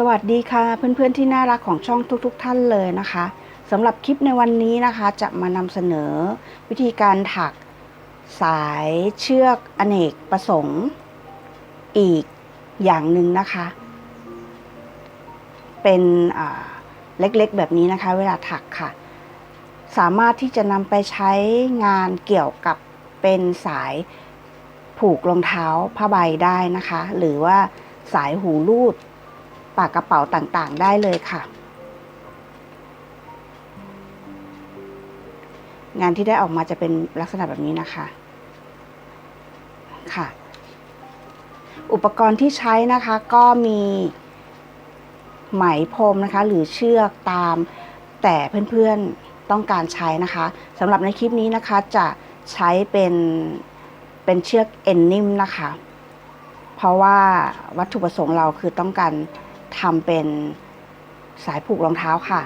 สวัสดีค่ะเพื่อนๆที่น่ารักของช่องทุกๆทท่านเลยนะคะสำหรับคลิปในวันนี้นะคะจะมานำเสนอ วิธีการถักสายเชือกอเนกประสงค์ อีกอย่างหนึ่งนะคะ เป็นเล็กๆแบบนี้นะคะ เวลาถักค่ะ สามารถที่จะนำไปใช้งานเกี่ยวกับเป็นสายผูกรองเท้าผ้าใบได้นะคะ หรือว่าสายหูรูด ปากกระเป๋าต่างๆ ได้เลยค่ะ งานที่ได้ออกมาจะเป็นลักษณะแบบนี้นะคะ ค่ะ อุปกรณ์ที่ใช้นะคะก็มีไหมพรมนะคะ หรือเชือกตามแต่เพื่อนๆต้องการใช้นะคะสำหรับในคลิปนี้นะคะจะใช้เป็นเป็นเชือกเอ็นนิ่มนะคะ เพราะว่าวัตถุประสงค์เราคือต้องการ ทำเป็นสายผูกรองเท้าค่ะ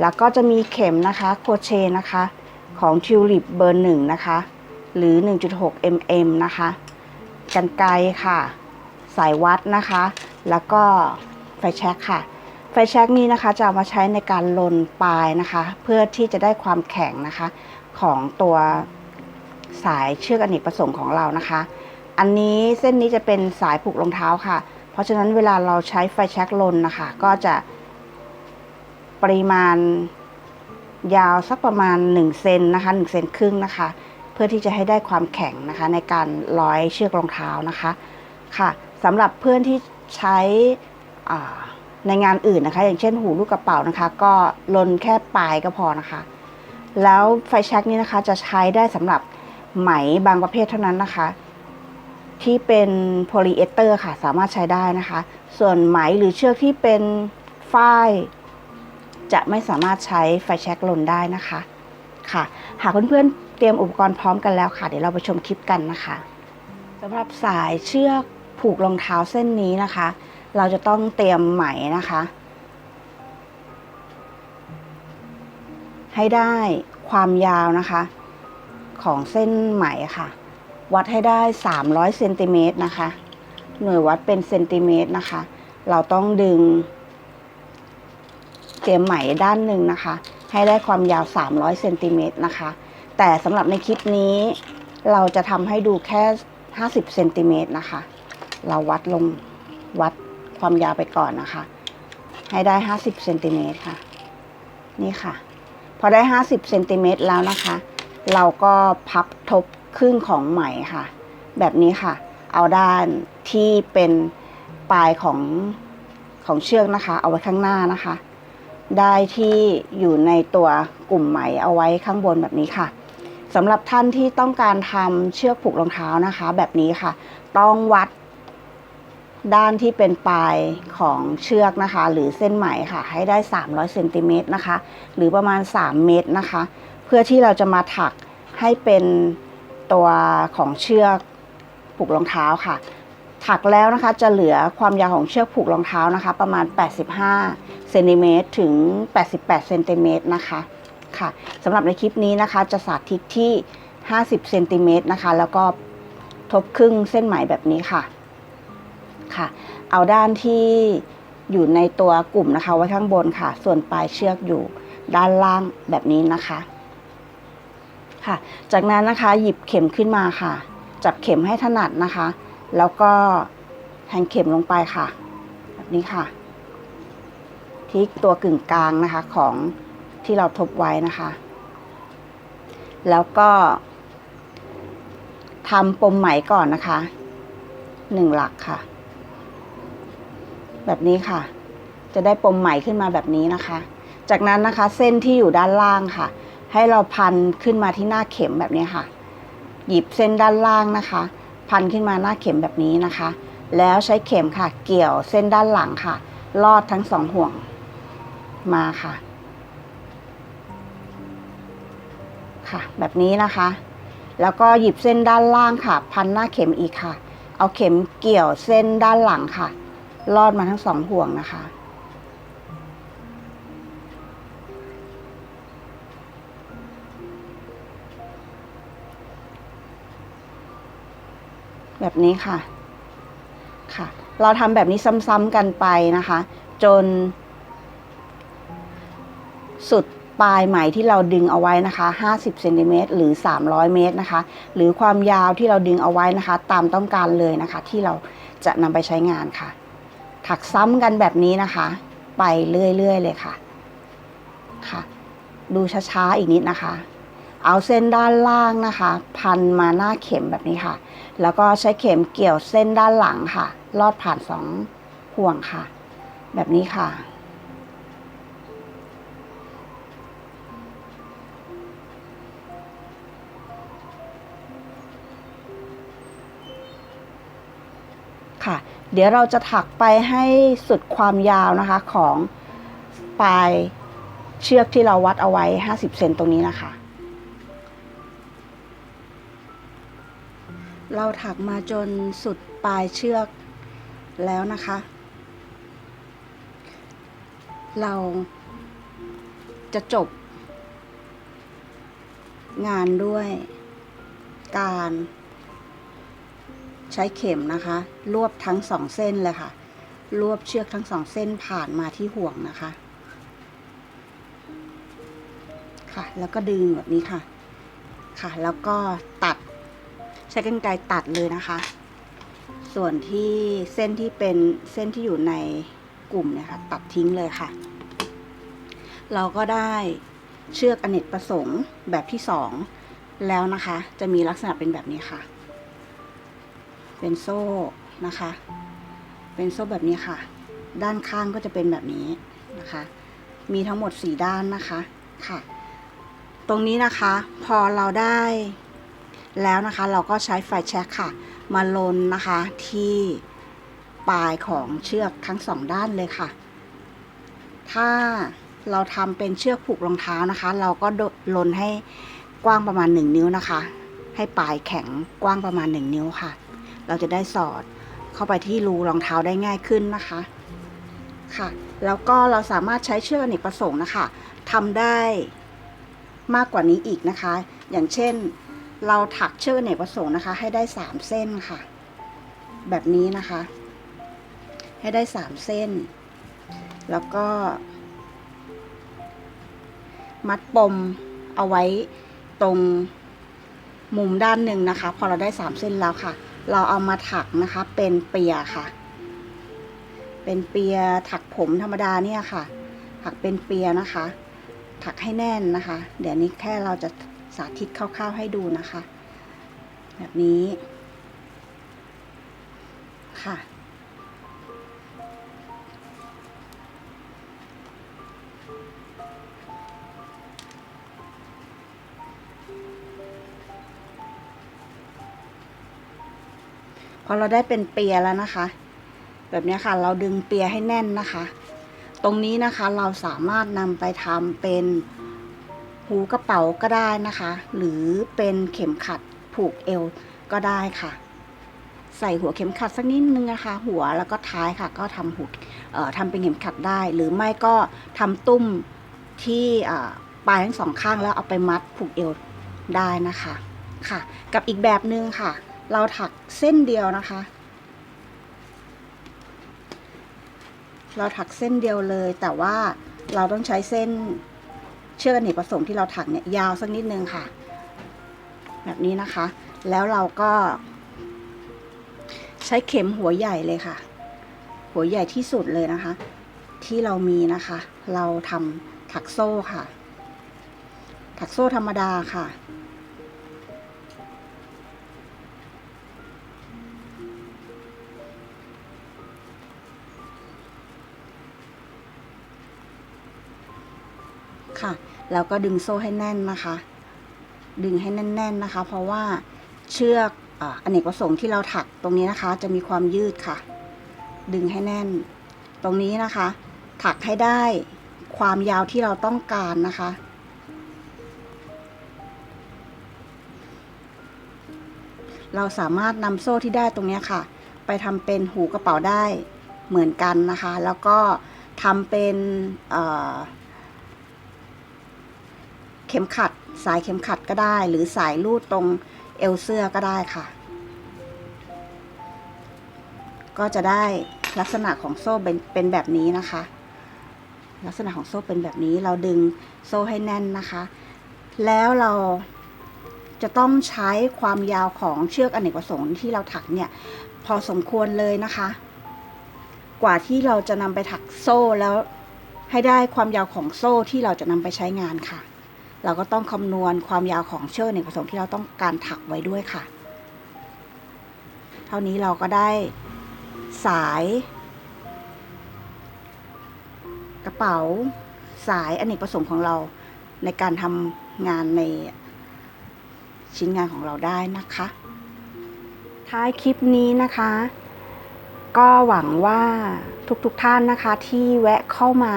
แล้วก็จะมีเข็มนะคะโคเชนะคะของทิวลิปเบอร์หนึ่งนะคะ หรือ 1.6 mm นะคะกันไกค่ะ สายวัดนะคะ แล้วก็ไฟแช็กค่ะ ไฟแช็กนี้นะคะจะเอามาใช้ในการลนปลายนะคะ เพื่อที่จะได้ความแข็งนะคะของตัวสายเชือกอเนกประสงค์ของเรานะคะ อันนี้เส้นนี้จะเป็นสายผูกรองเท้าค่ะ ราะฉะนั้นเวลาเราใช้ไฟแช็กลนนะคะ ก็จะปริมาณยาวสักประมาณ1เซนนะคะ1เซนครึ่งนะคะ เพื่อที่จะให้ได้ความแข็งนะคะ ในการร้อยเชือกรองเท้านะคะค่ะสำหรับเพื่อนที่ใช้ในงานอื่นนะคะ อย่างเช่นหูลูกกระเป๋านะคะ ก็ลนแค่ปลายก็พอนะคะ แล้วไฟแช็กนี้นะคะจะใช้ได้สำหรับไหมบางประเภทเท่านั้นนะคะ ที่เป็นโพลีเอสเตอร์ค่ะ สามารถใช้ได้นะคะ ส่วนไหมหรือเชือกที่เป็นฝ้ายจะไม่สามารถใช้ไฟแช็กลนได้นะคะค่ะ หากเพื่อนๆเตรียมอุปกรณ์พร้อมกันแล้วค่ะ เดี๋ยวเราไปชมคลิปกันนะคะสำหรับสายเชือกผูกรองเท้าเส้นนี้นะคะ เราจะต้องเตรียมไหมนะคะ ให้ได้ความยาวนะคะ ของเส้นไหมค่ะ วัดให้ได้ 300เซนติเมตรนะคะ หน่วยวัดเป็นเซนติเมตรนะคะ เราต้องดึงเตรียมไหมด้านหนึ่งนะคะ ให้ได้ความยาว 300เซนติเมตรนะคะ แต่สำหรับในคลิปนี้ เราจะทำให้ดูแค่ 50เซนติเมตรนะคะ เราวัดลงวัดความยาวไปก่อนนะคะ ให้ได้ 50เซนติเมตรค่ะ นี่ค่ะ พอได้ 50เซนติเมตรแล้วนะคะ เราก็พับทบ ครึ่งของไหมค่ะ แบบนี้ค่ะ เอาด้านที่เป็นปลายของของเชือกนะคะ เอาไว้ข้างหน้านะคะ ได้ที่อยู่ในตัวกลุ่มไหมเอาไว้ข้างบนแบบนี้ค่ะสำหรับท่านที่ต้องการทำเชือกผูกรองเท้านะคะ แบบนี้ค่ะ ต้องวัดด้านที่เป็นปลายของเชือกนะคะ หรือเส้นไหมค่ะ ให้ได้ 300เซนติเมตรนะคะ หรือประมาณ 3 เมตรนะคะ เพื่อที่เราจะมาถักให้เป็น ตัวของเชือกผูกรองเท้าค่ะ ถักแล้วนะคะจะเหลือความยาวของเชือกผูกรองเท้านะคะ ประมาณ 85เซนติเมตรถึง 88เซนติเมตรนะคะค่ะสำหรับในคลิปนี้นะคะ จะสาธิตที่ 50เซนติเมตรนะคะ แล้วก็ทบครึ่งเส้นไหมแบบนี้ค่ะค่ะ เอาด้านที่อยู่ในตัวกลุ่มนะคะไว้ข้างบนค่ะ ส่วนปลายเชือกอยู่ด้านล่างแบบนี้นะคะ ค่ะ จากนั้นนะคะหยิบเข็มขึ้นมาค่ะ จับเข็มให้ถนัดนะคะ แล้วก็แทงเข็มลงไปค่ะ แบบนี้ค่ะ ที่ตัวกึ่งกลางนะคะของที่เราทบไว้นะคะ แล้วก็ทำปมไหมก่อนนะคะหนึ่งหลักค่ะ แบบนี้ค่ะ จะได้ปมไหมขึ้นมาแบบนี้นะคะ จากนั้นนะคะเส้นที่อยู่ด้านล่างค่ะ ให้เราพันขึ้นมาที่หน้าเข็มแบบนี้ค่ะ หยิบเส้นด้านล่างนะคะ พันขึ้นมาหน้าเข็มแบบนี้นะคะ แล้วใช้เข็มค่ะ เกี่ยวเส้นด้านหลังค่ะ ลอดทั้งสองห่วงมาค่ะ ค่ะ แบบนี้นะคะ แล้วก็หยิบเส้นด้านล่างค่ะ พันหน้าเข็มอีกค่ะ เอาเข็มเกี่ยวเส้นด้านหลังค่ะ ลอดมาทั้งสองห่วงนะคะ แบบนี้ค่ะค่ะ เราทำแบบนี้ซ้ำๆกันไปนะคะ จน สุดปลายไหมที่เราดึงเอาไว้นะคะ 50เซนติเมตรหรือ 300 เมตรนะคะ หรือความยาวที่เราดึงเอาไว้นะคะ ตามต้องการเลยนะคะ ที่เราจะนำไปใช้งานค่ะ ถักซ้ำกันแบบนี้นะคะ ไปเรื่อยๆเลยค่ะ ค่ะ ดูช้าๆอีกนิดนะคะ เอาเส้นด้านล่างนะคะ พันมาหน้าเข็มแบบนี้ค่ะ แล้วก็ใช้เข็มเกี่ยวเส้นด้านหลังค่ะ ลอดผ่านสองห่วงค่ะ แบบนี้ค่ะ ค่ะ เดี๋ยวเราจะถักไปให้สุดความยาวนะคะของปลายเชือกที่เราวัดเอาไว้ 50 เซนตรงนี้นะคะ เราถักมาจนสุดปลายเชือกแล้วนะคะ เราจะจบ งานด้วยการใช้เข็มนะคะ รวบทั้งสองเส้นเลยค่ะ รวบเชือกทั้งสองเส้นผ่านมาที่ห่วงนะคะ ค่ะ แล้วก็ดึงแบบนี้ค่ะ ค่ะ แล้วก็ตัด ใช้กรรไกรตัดเลยนะคะ ส่วนที่เส้นที่เป็นเส้นที่อยู่ในกลุ่มเนี่ยค่ะตัดทิ้งเลยค่ะ เราก็ได้เชือกอเนกประสงค์แบบที่สองแล้วนะคะ จะมีลักษณะเป็นแบบนี้ค่ะ เป็นโซ่นะคะ เป็นโซ่แบบนี้ค่ะ ด้านข้างก็จะเป็นแบบนี้นะคะ มีทั้งหมดสี่ด้านนะคะค่ะ ตรงนี้นะคะ พอเราได้ แล้วนะคะเราก็ใช้ไฟแช็กค่ะ มาลนนะคะที่ปลายของเชือกทั้งสองด้านเลยค่ะ ถ้าเราทำเป็นเชือกผูกรองเท้านะคะ เราก็ลนให้กว้างประมาณ 1 นิ้วนะคะ ให้ปลายแข็งกว้างประมาณ 1 นิ้วค่ะ เราจะได้สอดเข้าไปที่รูรองเท้าได้ง่ายขึ้นนะคะค่ะ แล้วก็เราสามารถใช้เชือกอเนกประสงค์นะคะทำได้มากกว่านี้อีกนะคะ อย่างเช่น เราถักเชือกอเนกประสงค์นะคะ ให้ได้3เส้นค่ะ แบบนี้นะคะ ให้ได้3เส้น แล้วก็ มัดปมเอาไว้ตรงมุมด้านหนึ่งนะคะ พอเราได้สามเส้นแล้วค่ะ เราเอามาถักนะคะ เป็นเปียค่ะ เป็นเปียถักผมธรรมดาเนี่ยค่ะ ถักเป็นเปียนะคะ ถักให้แน่นนะคะ เดี๋ยวนี้แค่เราจะ สาธิตคร่าวๆให้ดูนะคะ แบบนี้ค่ะ พอเราได้เป็นเปียแล้วนะคะ แบบนี้ค่ะ เราดึงเปียให้แน่นนะคะ ตรงนี้นะคะเราสามารถนำไปทำเป็น หูกระเป๋าก็ได้นะคะ หรือเป็นเข็มขัดผูกเอวก็ได้ค่ะ ใส่หัวเข็มขัดสักนิดนึงนะคะ หัวแล้วก็ท้ายค่ะ ก็ทำหูทำเป็นเข็มขัดได้ หรือไม่ก็ทำตุ้มที่ปลายทั้งสองข้างแล้วเอาไปมัดผูกเอวได้นะคะค่ะ กับอีกแบบหนึ่งค่ะ เราถักเส้นเดียวนะคะ เราถักเส้นเดียวเลย แต่ว่าเราต้องใช้เส้น เชือกอเนกประสงค์ที่เราถักเนี่ยยาวสักนิดนึงค่ะ แบบนี้นะคะ แล้วเราก็ ใช้เข็มหัวใหญ่เลยค่ะ หัวใหญ่ที่สุดเลยนะคะ ที่เรามีนะคะ เราทำถักโซ่ค่ะ ถักโซ่ธรรมดาค่ะ แล้วก็ดึงโซ่ให้แน่นนะคะ ดึงให้แน่น ๆนะคะ เพราะว่าเชือกอ่าอเนกประสงค์ที่เราถักตรงนี้นะคะ จะมีความยืดค่ะ ดึงให้แน่น ตรงนี้นะคะ ถักให้ได้ความยาวที่เราต้องการนะคะ เราสามารถนำโซ่ที่ได้ตรงนี้ค่ะ ไปทำเป็นหูกระเป๋าได้เหมือนกันนะคะ แล้วก็ทำเป็น เข็มขัด สายเข็มขัดก็ได้ หรือสายลูดตรงเอวเสื้อก็ได้ค่ะ ก็จะได้ลักษณะของโซ่เป็นเป็นแบบนี้นะคะ ลักษณะของโซ่เป็นแบบนี้เราดึงโซ่ให้แน่นนะคะ แล้วเราจะต้องใช้ความยาวของเชือกอเนกประสงค์ที่เราถักเนี่ยพอสมควรเลยนะคะ กว่าที่เราจะนำไปถักโซ่แล้วให้ได้ความยาวของโซ่ที่เราจะนำไปใช้งานค่ะ เราก็ต้องคำนวณความยาวของเชือกอเนกประสงค์ที่เราต้องการถักไว้ด้วยค่ะ เท่านี้เราก็ได้สาย กระเป๋าสายอเนกประสงค์ของเราในการทำงานในชิ้นงานของเราได้นะคะ ท้ายคลิปนี้นะคะ ก็หวังว่า ทุกๆทท่านนะคะ ที่แวะเข้ามา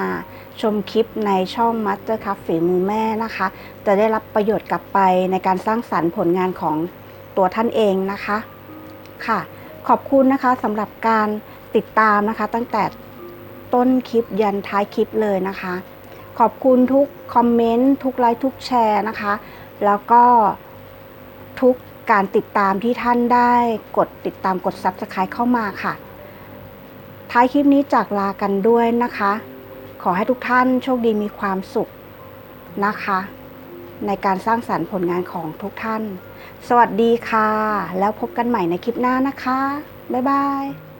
ชมคลิปในช่อง Master c ั f ฝีมือแม่นะคะ จะได้รับประโยชน์กลับไปในการสร้างสรรค์ผลงานของตัวท่านเองนะคะค่ะ ขอบคุณนะคะสำหรับการติดตามนะคะ ตั้งแต่ต้นคลิปยันท้ายคลิปเลยนะคะ ขอบคุณทุกคอมเมนต์ทุกไลค์ทุกแชร์นะคะ แล้วก็ทุกการติดตามที่ท่านได้กดติดตามกด Subscribe เข้ามาค่ะ ท้ายคลิปนี้จากลากันด้วยนะคะ ขอให้ทุกท่านโชคดีมีความสุขนะคะ ในการสร้างสรรค์ผลงานของทุกท่าน สวัสดีค่ะ แล้วพบกันใหม่ในคลิปหน้านะคะ บ๊ายบาย